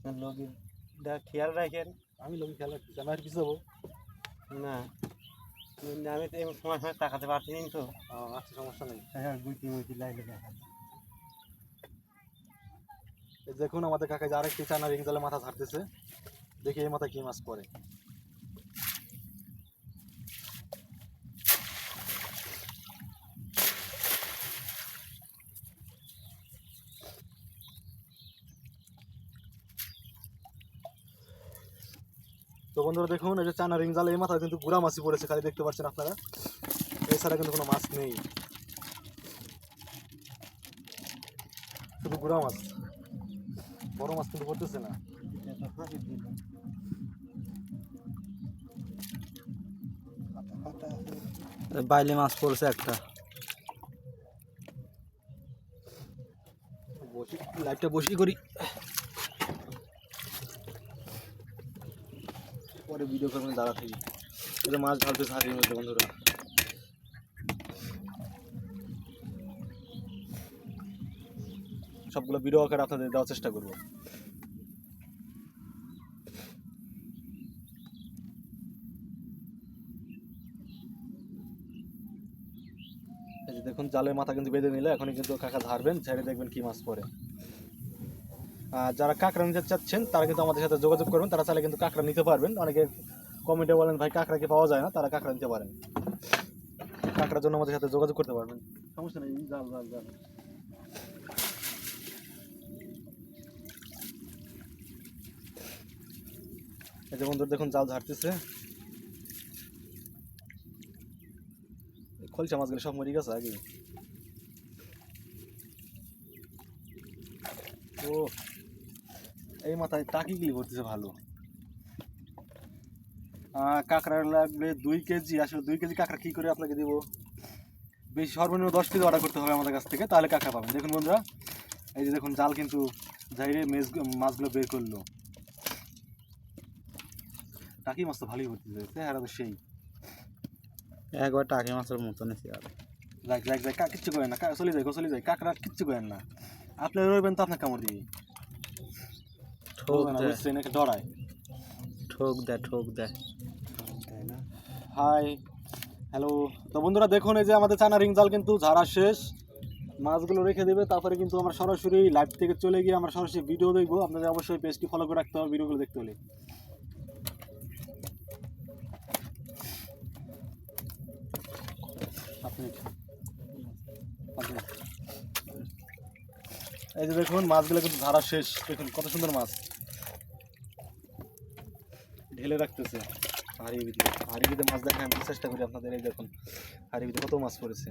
আপনার লগিটা খেয়াল রাখেন। আমি লোক খেলা রাখছি আমি আর কিছু যাব না। আমি তো সময় সময় তাকাতে পারছি না তো। আচ্ছা সমস্যা নেই। হ্যাঁ গুটি মুটি লাইলে দেখা দেখুন আমাদের কাকা যারা আরেকটি চানা রিং জালে মাথা ঝাড়তেছে। দেখি এই মাথা কি মাছ পড়ে। তো বন্ধুরা দেখুন এই যে চানা রিং জালে এই মাথায় কিন্তু গুড়া মাছই পড়েছে খালি দেখতে পাচ্ছেন আপনারা। এছাড়া কিন্তু কোনো মাছ নেই। শুধু গুড়া মাছ। বড় মাছ কিন্তু পড়তেছে না। বাইলে মাছ পড়ছে একটা। লাইটটা বসি করি। পরে ভিডিও করবেন দাঁড়া থেকে যে মাছ ঢালতেছে হাতির মধ্যে, বন্ধুরা। সবগুলো ভিডিও আকারে আপনাদের দেওয়ার চেষ্টা করব। দেখুন, জালের মাথা কিন্তু বেঁধে নিলে, এখনই কিন্তু কাকা ধারবেন ছেড়ে দেখবেন কি মাছ পড়ে। আর যারা কাঁকড়া নিতে চাচ্ছেন তারা কিন্তু আমাদের সাথে যোগাযোগ করবেন। তারা চাইলে কিন্তু কাঁকড়া নিতে পারবেন। অনেকে কমেন্টে বলেন ভাই কাঁকড়া কি পাওয়া যায় না? তারা কাঁকড়া নিতে পারেন। কাঁকড়ার জন্য আমাদের সাথে যোগাযোগ করতে পারবেন। সমস্যা নেই জাল জাল জাল এই যে বন্ধুরা দেখুন জাল ঝাড়তেছে। খলসা মাছগুলো সব মরে গেছে আগে। ও এই মাথায় টাকিগুলি ভরতেছে ভালো। কাঁকড়া লাগবে দুই কেজি আসলে দুই কেজি কাঁকড়া কি করে আপনাকে দিব? বেশি সর্বনিম্ন দশ কেজি অর্ডার করতে হবে আমাদের কাছ থেকে তাহলে কাঁকড়া পাবেন। দেখুন বন্ধুরা এই যে দেখুন জাল কিন্তু যাইরে মেজ মাছগুলো বের করল। টাকি মাছ তো ভালোই ভরতেছে চেহারা তো সেই। একবার টাকি মাছের মতো নিছি আর। যাক যাক যাক কিচ্ছু করেন না কা- চলে যায় চলে যায় কাঁকড়া কিচ্ছু করেন না। আপনি রইবেন তো আপনার কামড় দিবি ঠোক দেয়। ডরায় ঠোক দেয় ঠোক দেয়। Hi hello. তো বন্ধুরা দেখুন এই যে আমাদের চানা রিং জাল কিন্তু ঝাড়া শেষ। মাছগুলো রেখে দেবে তারপরে কিন্তু আমরা সরাসরি লাইভ থেকে চলে গিয়ে আমরা সরাসরি ভিডিও দেখব। আপনাদের অবশ্যই পেজটি ফলো করে রাখতে হবে ভিডিওগুলো দেখতে হলে। এই যে দেখুন মাছগুলো কিন্তু ধারা শেষ। দেখুন কত সুন্দর মাছ। ঢেলে রাখতেছে। হাড়ির ভিতরে। হাড়ির ভিতরে মাছ দেখে আমি চেষ্টা করি আপনাদের এই দেখুন, হাড়ির ভিতরে কত মাছ পড়েছে।